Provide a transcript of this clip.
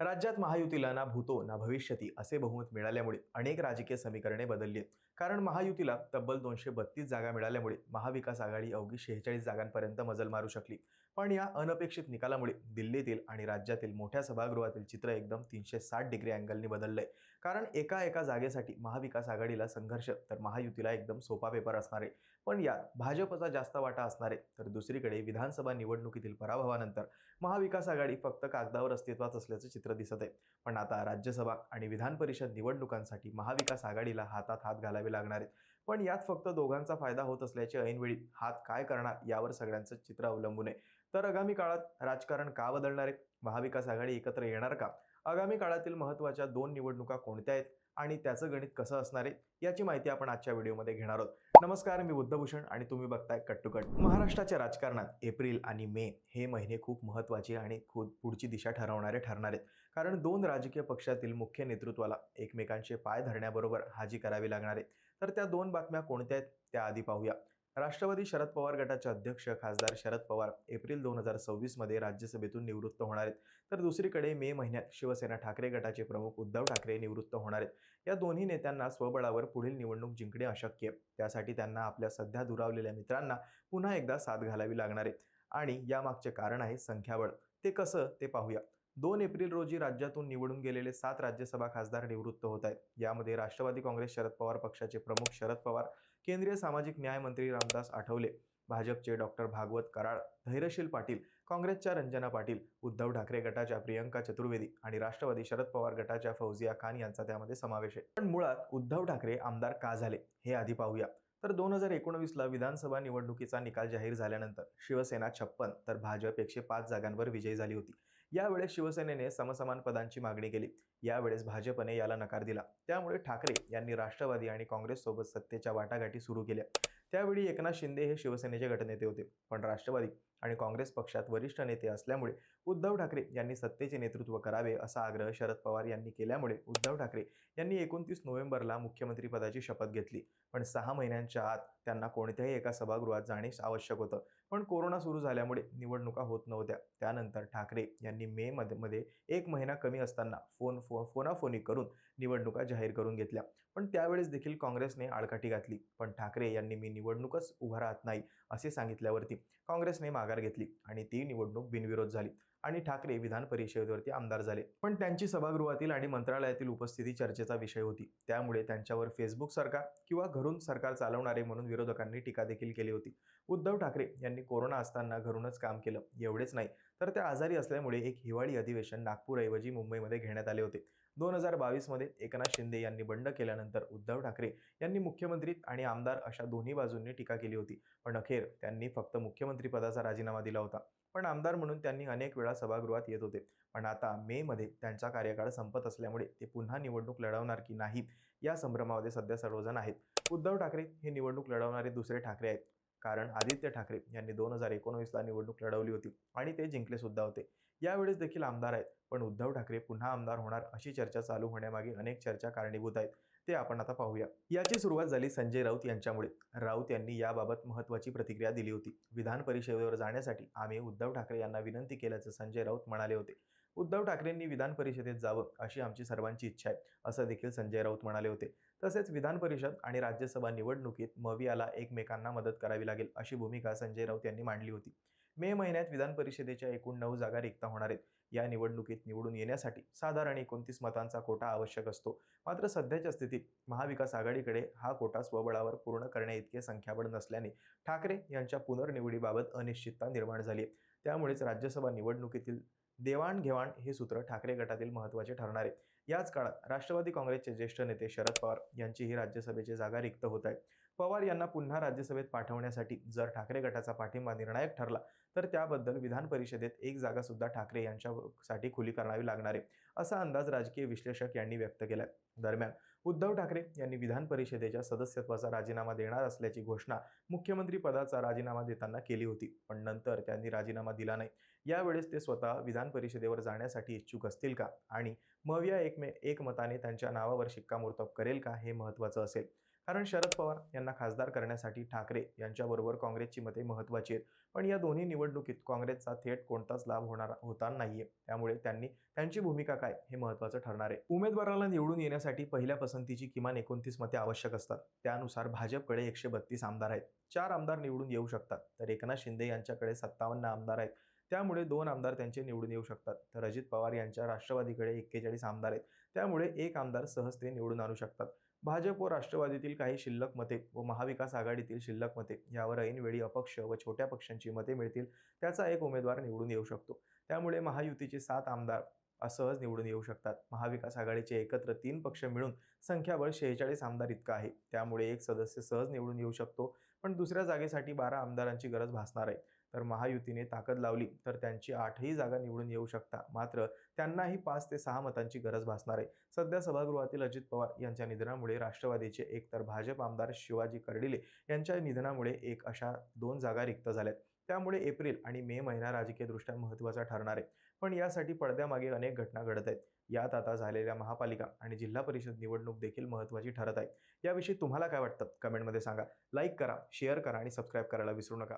राज्यात महायुतीला ना भूतो ना भविष्यती असे बहुमत मिळाल्यामुळे अनेक राजकीय समीकरणे बदलली आहेत. कारण महायुतीला तब्बल दोनशे बत्तीस जागा मिळाल्यामुळे महाविकास आघाडी अवघी शेहेचाळीस जागांपर्यंत मजल मारू शकली. पण या अनपेक्षित निकालामुळे दिल्लीतील आणि राज्यातील मोठ्या सभागृहातील चित्र एकदम तीनशे साठ डिग्री अँगलनी बदललंय. कारण एका एका जागेसाठी महाविकास आघाडीला संघर्ष तर महायुतीला एकदम सोपा पेपर असणार. आहे पण यात भाजपचा जास्त वाटा असणार आहे तर दुसरीकडे विधानसभा निवडणुकीतील पराभवानंतर महाविकास आघाडी फक्त कागदावर अस्तित्वात असल्याचं चित्र दिसत आहे. पण आता राज्यसभा आणि विधान परिषद निवडणुकांसाठी महाविकास आघाडीला हातात हात घालावे लागणार आहेत. पण यात फक्त दोघांचा फायदा होत असल्याचे ऐनवेळी हात काय करणार यावर सगळ्यांचं चित्र अवलंबून आहे. तर आगामी काळात राजकारण का बदलणार आहे? महाविकास आघाडी एकत्र येणार का? आगामी काळातील महत्त्वाच्या दोन निवडणुका कोणत्या आहेत आणि त्याचं गणित कसं असणार आहे? याची माहिती आपण आजच्या व्हिडिओमध्ये घेणार आहोत. नमस्कार मी बुद्धभूषण आणि तुम्ही बघताय कट टू कट महाराष्ट्राच्या राजकारणात एप्रिल आणि मे हे महिने खूप महत्त्वाचे आणि खूप पुढची दिशा ठरवणारे ठरणार आहेत. कारण दोन राजकीय पक्षातील मुख्य नेतृत्वाला एकमेकांचे पाय धरण्याबरोबर हाजी करावी लागणार आहे. तर त्या दोन बातम्या कोणत्या आहेत त्या आधी पाहूया. राष्ट्रवादी शरद पवार गटाचे अध्यक्ष खासदार शरद पवार एप्रिल दोन हजार सव्वीसमध्ये राज्यसभेतून निवृत्त होणार आहेत. तर दुसरीकडे मे महिन्यात शिवसेना ठाकरे गटाचे प्रमुख उद्धव ठाकरे निवृत्त होणार आहेत. या दोन्ही नेत्यांना स्वबळावर पुढील निवडणूक जिंकणे अशक्य आहे. त्यासाठी त्यांना आपल्या सध्या दुरावलेल्या मित्रांना पुन्हा एकदा साथ घालावी लागणार आहे. आणि यामागचे कारण आहे संख्याबळ. ते कसं ते पाहूया. दोन एप्रिल रोजी राज्यातून निवडून गेलेले सात राज्यसभा खासदार निवृत्त होत आहेत. यामध्ये राष्ट्रवादी काँग्रेस शरद पवार पक्षाचे प्रमुख शरद पवार केंद्रीय सामाजिक न्याय मंत्री रामदास आठवले भाजपचे डॉक्टर भागवत कराळ धैर्यशील पाटील काँग्रेसच्या रंजना पाटील उद्धव ठाकरे गटाच्या प्रियंका चतुर्वेदी आणि राष्ट्रवादी शरद पवार गटाच्या फौजिया खान यांचा त्यामध्ये समावेश आहे. पण मुळात उद्धव ठाकरे आमदार का झाले हे आधी पाहूया. तर दोन हजार एकोणवीसला विधानसभा निवडणुकीचा निकाल जाहीर झाल्यानंतर शिवसेना छप्पन तर भाजप एकशे पाच जागांवर विजयी झाली होती. यावेळेस शिवसेनेने समसमान पदांची मागणी केली. यावेळेस भाजपने याला नकार दिला. त्यामुळे ठाकरे यांनी राष्ट्रवादी आणि काँग्रेससोबत सत्तेच्या वाटाघाटी सुरू केल्या. त्यावेळी एकनाथ शिंदे हे शिवसेनेचे गटनेते होते. पण राष्ट्रवादी आणि काँग्रेस पक्षात वरिष्ठ नेते असल्यामुळे उद्धव ठाकरे यांनी सत्तेचे नेतृत्व करावे असा आग्रह शरद पवार यांनी केल्यामुळे उद्धव ठाकरे यांनी एकोणतीस नोव्हेंबरला मुख्यमंत्रीपदाची शपथ घेतली. पण सहा महिन्यांच्या आत त्यांना कोणत्याही एका सभागृहात जाणे आवश्यक होतं. पण कोरोना सुरू झाल्यामुळे निवडणुका होत नव्हत्या. त्यानंतर ठाकरे यांनी मे मध्ये मध्ये एक महिना कमी असताना फोन फो फोनाफोनी करून निवडणुका जाहीर करून घेतल्या. पण त्यावेळेस देखील काँग्रेसने आडकाठी घातली. पण ठाकरे यांनी मी निवडणूकच उभा राहत नाही असे सांगितल्यावरती काँग्रेसने माग माघार घेतली आणि ती निवडणूक बिनविरोध झाली आणि ठाकरे विधान परिषदेवरती आमदार झाले. पण त्यांची सभागृहातील आणि मंत्रालयातील उपस्थिती चर्चेचा विषय होती. त्यामुळे त्यांच्यावर फेसबुक सरकार किंवा घरून सरकार चालवणारे म्हणून विरोधकांनी टीका देखील केली होती. उद्धव ठाकरे यांनी कोरोना असताना घरूनच काम केलं. एवढेच नाही तर त्या आजारी असल्यामुळे एक हिवाळी अधिवेशन नागपूरऐवजी मुंबईमध्ये घेण्यात आले होते. दोन हजार बावीसमध्ये एकनाथ शिंदे यांनी बंड केल्यानंतर उद्धव ठाकरे यांनी मुख्यमंत्री आणि आमदार अशा दोन्ही बाजूंनी टीका केली होती. पण अखेर त्यांनी फक्त मुख्यमंत्रीपदाचा राजीनामा दिला होता. पण आमदार म्हणून त्यांनी अनेक वेळा सभागृहात येत होते. पण आता मे मध्ये त्यांचा कार्यकाळ संपत असल्यामुळे ते पुन्हा निवडणूक लढवणार की नाही या संभ्रमामध्ये सध्या सर्वजण आहेत. उद्धव ठाकरे हे निवडणूक लढवणारे दुसरे ठाकरे आहेत. कारण आदित्य ठाकरे यांनी दोन हजार एकोणवीसला निवडणूक लढवली होती आणि ते जिंकले सुद्धा होते. यावेळेस देखील आमदार आहेत. पण उद्धव ठाकरे पुन्हा आमदार होणार अशी चर्चा चालू होण्यामागे अनेक चर्चा कारणीभूत आहेत. ते आपण आता पाहूया. याची सुरुवात झाली संजय राऊत यांच्यामुळे. राऊत यांनी याबाबत महत्त्वाची प्रतिक्रिया दिली होती. विधान परिषदेवर जाण्यासाठी आम्ही उद्धव ठाकरे यांना विनंती केल्याचं संजय राऊत म्हणाले होते. उद्धव ठाकरेंनी विधान परिषदेत जावं अशी आमची सर्वांची इच्छा आहे असं देखील संजय राऊत म्हणाले होते. तसेच विधान परिषद आणि राज्यसभा निवडणुकीत मवियाला एकमेकांना मदत करावी लागेल अशी भूमिका संजय राऊत यांनी मांडली होती. मे महिन्यात विधान परिषदेच्या एकूण नऊ जागा रिक्त होणार आहेत. या निवडणुकीत निवडून येण्यासाठी साधारण एकोणतीस मतांचा कोटा आवश्यक असतो. मात्र सध्याच्या स्थितीत महाविकास आघाडीकडे हा कोटा स्वबळावर पूर्ण करण्याइतके संख्याबळ नसल्याने ठाकरे यांच्या पुनर्निवडीबाबत अनिश्चितता निर्माण झाली आहे. त्यामुळेच राज्यसभा निवडणुकीतील देवाणघेवाण हे सूत्र ठाकरे गटातील महत्त्वाचे ठरणार आहे. याच काळात राष्ट्रवादी काँग्रेसचे ज्येष्ठ नेते शरद पवार यांचीही राज्यसभेची जागा रिक्त होत आहे पवार यांना पुन्हा राज्यसभेत पाठवण्यासाठी जर ठाकरे गटाचा पाठिंबा निर्णायक ठरला तर त्याबद्दल विधान परिषदेत एक जागा सुद्धा ठाकरे यांच्यासाठी खुली करावी लागणार आहे असा अंदाज राजकीय विश्लेषक यांनी व्यक्त केलाय. दरम्यान उद्धव ठाकरे यांनी विधान परिषदेच्या सदस्यत्वाचा राजीनामा देणार असल्याची घोषणा मुख्यमंत्री पदाचा राजीनामा देताना केली होती पण नंतर त्यांनी राजीनामा दिला नाही. यावेळेस ते स्वतः विधान परिषदेवर जाण्यासाठी इच्छुक असतील का? आणि मविया एकमे एकमताने त्यांच्या नावावर शिक्कामोर्तब करेल का हे महत्त्वाचं असेल. कारण शरद पवार यांना खासदार करण्यासाठी ठाकरे यांच्याबरोबर काँग्रेसची मते महत्त्वाची आहेत. पण या दोन्ही निवडणुकीत काँग्रेसचा थेट कोणताच लाभ होणार होता नाहीये. त्यामुळे त्यांनी त्यांची भूमिका काय हे महत्त्वाचं ठरणार आहे. उमेदवाराला निवडून येण्यासाठी पहिल्या पसंतीची किमान एकोणतीस मते आवश्यक असतात. त्यानुसार भाजपकडे एकशे बत्तीस आमदार आहेत. चार आमदार निवडून येऊ शकतात. तर एकनाथ शिंदे यांच्याकडे सत्तावन्न आमदार आहेत. त्यामुळे दोन आमदार त्यांचे निवडून येऊ शकतात. तर अजित पवार यांच्या राष्ट्रवादीकडे एक्केचाळीस आमदार आहेत. त्यामुळे एक आमदार सहज ते निवडून आणू शकतात. भाजप व राष्ट्रवादीतील काही शिल्लक मते व महाविकास आघाडीतील शिल्लक मते यावर ऐनवेळी अपक्ष व छोट्या पक्षांची मते मिळतील त्याचा एक उमेदवार निवडून येऊ शकतो. त्यामुळे महायुतीचे सात आमदार असहज निवडून येऊ शकतात. महाविकास आघाडीचे एकत्र तीन पक्ष मिळून संख्याबळ शेहेचाळीस आमदार इतका आहे. त्यामुळे एक सदस्य सहज निवडून येऊ शकतो पण दुसऱ्या जागेसाठी बारा आमदारांची गरज भासणार आहे. तर महायुतीने ताकद लावली तर त्यांची आठही जागा निवडून येऊ शकता. मात्र त्यांनाही पाच ते सहा मतांची गरज भासणार आहे. सध्या सभागृहातील अजित पवार यांच्या निधनामुळे राष्ट्रवादीचे एक तर भाजप आमदार शिवाजी कर्डिले यांच्या निधनामुळे एक अशा दोन जागा रिक्त झाल्यात. त्यामुळे एप्रिल आणि मे महिना राजकीयदृष्ट्या महत्त्वाचा ठरणार आहे. पण यासाठी पडद्यामागे अनेक घटना घडत आहेत. यात आता झालेल्या महापालिका आणि जिल्हा परिषद निवडणूक देखील महत्त्वाची ठरत आहे. याविषयी तुम्हाला काय वाटतं? कमेंटमध्ये सांगा. लाईक करा शेअर करा आणि सबस्क्राईब करायला विसरू नका.